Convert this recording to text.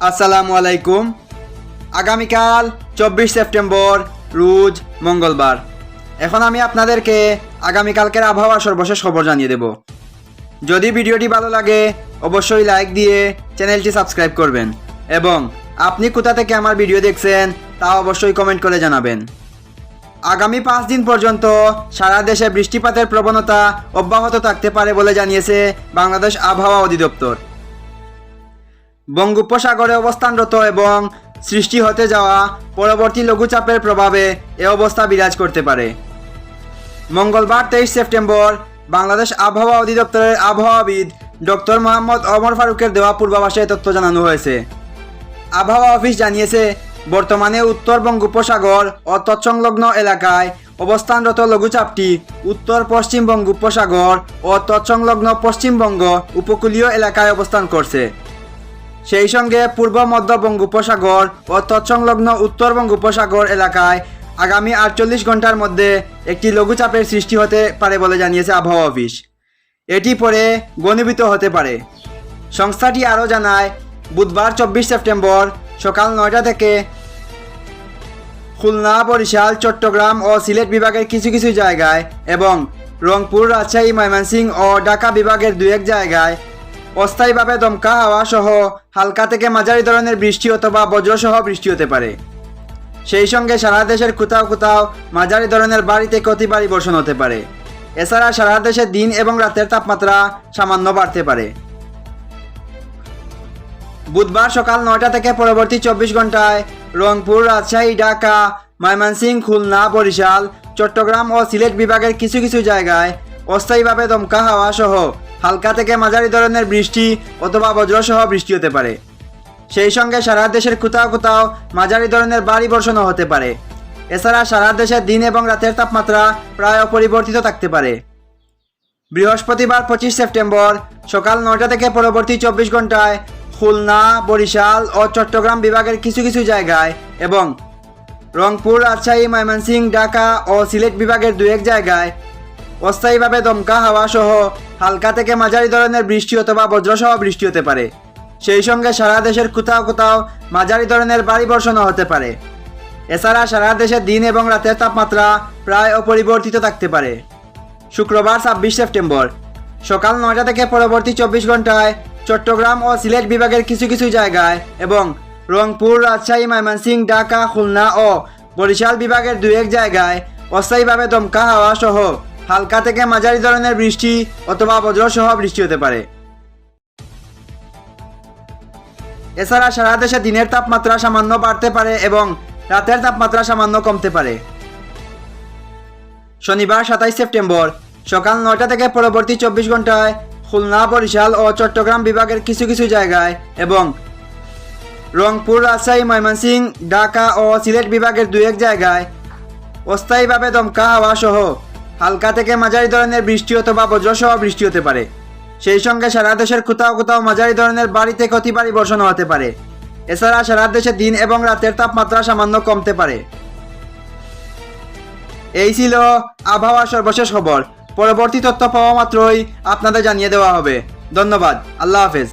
আসসালামু আলাইকুম। আগামীকাল চব্বিশ সেপ্টেম্বর, রোজ মঙ্গলবার। এখন আমি আপনাদেরকে আগামীকালকের আবহাওয়া সর্বশেষ খবর জানিয়ে দেব। যদি ভিডিওটি ভালো লাগে, অবশ্যই লাইক দিয়ে চ্যানেলটি সাবস্ক্রাইব করবেন। এবং আপনি কোথা থেকে আমার ভিডিও দেখছেন, তা অবশ্যই কমেন্ট করে জানাবেন। আগামী পাঁচ দিন পর্যন্ত সারা দেশে বৃষ্টিপাতের প্রবণতা অব্যাহত থাকতে পারে বলে জানিয়েছে বাংলাদেশ আবহাওয়া অধিদপ্তর। বঙ্গোপসাগরে অবস্থানরত এবং সৃষ্টি হতে যাওয়া পরবর্তী লঘুচাপের প্রভাবে এ অবস্থা বিরাজ করতে পারে। মঙ্গলবার তেইশ সেপ্টেম্বর বাংলাদেশ আবহাওয়া অধিদপ্তরের আবহাওয়াবিদ ডক্টর মোহাম্মদ অমর ফারুকের দেওয়া পূর্বাভাসে তথ্য জানানো হয়েছে। আবহাওয়া অফিস জানিয়েছে, বর্তমানে উত্তর বঙ্গোপসাগর ও তৎসংলগ্ন এলাকায় অবস্থানরত লঘুচাপটি উত্তর পশ্চিম বঙ্গোপসাগর ও তৎসংলগ্ন পশ্চিমবঙ্গ উপকূলীয় এলাকায় অবস্থান করছে। সেই সঙ্গে পূর্ব, মধ্য বঙ্গোপসাগর ও তৎসংলগ্ন উত্তর বঙ্গোপসাগর এলাকায় আগামী আটচল্লিশ ঘণ্টার মধ্যে একটি লঘুচাপের সৃষ্টি হতে পারে বলে জানিয়েছে আবহাওয়া অফিস। এটি পরে ঘনীভূত হতে পারে। সংস্থাটি আরও জানায়, বুধবার চব্বিশ সেপ্টেম্বর সকাল নয়টা থেকে খুলনা, বরিশাল, চট্টগ্রাম ও সিলেট বিভাগের কিছু কিছু জায়গায় এবং রংপুর, রাজশাহী, ময়মনসিংহ ও ঢাকা বিভাগের দু এক জায়গায় অস্থায়ীভাবে দমকা হাওয়া সহ হালকা থেকে মাঝারি ধরনের বৃষ্টি অথবা বজ্রসহ বৃষ্টি হতে পারে। সেই সঙ্গে সারা দেশের কোথাও কোথাও মাঝারি ধরনের বাড়িতে অতি বর্ষণ হতে পারে। এছাড়া সারা দেশে দিন এবং রাতের তাপমাত্রা সামান্য বাড়তে পারে। বুধবার সকাল নয়টা থেকে পরবর্তী চব্বিশ ঘন্টায় রংপুর, রাজশাহী, ঢাকা, ময়মনসিংহ, খুলনা, বরিশাল, চট্টগ্রাম ও সিলেট বিভাগের কিছু কিছু জায়গায় অস্থায়ীভাবে দমকা হাওয়া সহ হালকা থেকে মাঝারি ধরনের বৃষ্টি অথবা বজ্রসহ বৃষ্টি হতে পারে। সেই সঙ্গে সারা দেশের কোথাও কোথাও মাঝারি ধরনের ভারী বর্ষণও হতে পারে। এছাড়া সারা দেশের দিন এবং রাতের তাপমাত্রা প্রায় অপরিবর্তিত থাকতে পারে। বৃহস্পতিবার পঁচিশ সেপ্টেম্বর সকাল নয়টা থেকে পরবর্তী চব্বিশ ঘন্টায় খুলনা, বরিশাল ও চট্টগ্রাম বিভাগের কিছু কিছু জায়গায় এবং রংপুর, রাজশাহী, ময়মনসিংহ, ঢাকা ও সিলেট বিভাগের দু এক জায়গায় অস্থায়ীভাবে দমকা হাওয়া সহ হালকা থেকে মাঝারি ধরনের বৃষ্টি অথবা বজ্রসহ বৃষ্টি হতে পারে। সেই সঙ্গে সারা দেশের কোথাও কোথাও মাঝারি ধরনের ভারী বর্ষণও হতে পারে। এছাড়া সারা দেশে দিন এবং রাতের তাপমাত্রা প্রায় অপরিবর্তিত থাকতে পারে। শুক্রবার ছাব্বিশ সেপ্টেম্বর। সকাল নয়টা থেকে পরবর্তী চব্বিশ ঘন্টায় চট্টগ্রাম ও সিলেট বিভাগের কিছু কিছু জায়গায় এবং রংপুর, রাজশাহী, ময়মনসিংহ, ঢাকা, খুলনা ও বরিশাল বিভাগের দু এক জায়গায় অস্থায়ীভাবে দমকা হাওয়া সহ হালকা থেকে মাঝারি ধরনের বৃষ্টি অথবা বজ্রসহ বৃষ্টি হতে পারে। এছাড়া সারা দেশে দিনের তাপমাত্রা সামান্য বাড়তে পারে এবং রাতের তাপমাত্রা সামান্য কমতে পারে। শনিবার সাতাইশ সেপ্টেম্বর, সকাল নয়টা থেকে পরবর্তী চব্বিশ ঘন্টায় খুলনা, বরিশাল ও চট্টগ্রাম বিভাগের কিছু কিছু জায়গায় এবং রংপুর, রাজশাহী, ময়মনসিংহ, ঢাকা ও সিলেট বিভাগের দু এক জায়গায় অস্থায়ীভাবে দমকা হাওয়া সহ হালকা থেকে মাঝারি ধরনের বৃষ্টি অথবা বজ্রসহ বৃষ্টি হতে পারে। সেই সঙ্গে সারা দেশের কোথাও কোথাও মাঝারি ধরনের বাড়ি থেকে অতি ভারী বর্ষণ হতে পারে। এছাড়া সারা দেশে দিন এবং রাতের তাপমাত্রা সামান্য কমতে পারে। এই ছিল আবহাওয়ার সর্বশেষ খবর। পরবর্তী তথ্য পাওয়া মাত্রই আপনাদের জানিয়ে দেওয়া হবে। ধন্যবাদ। আল্লাহ হাফেজ।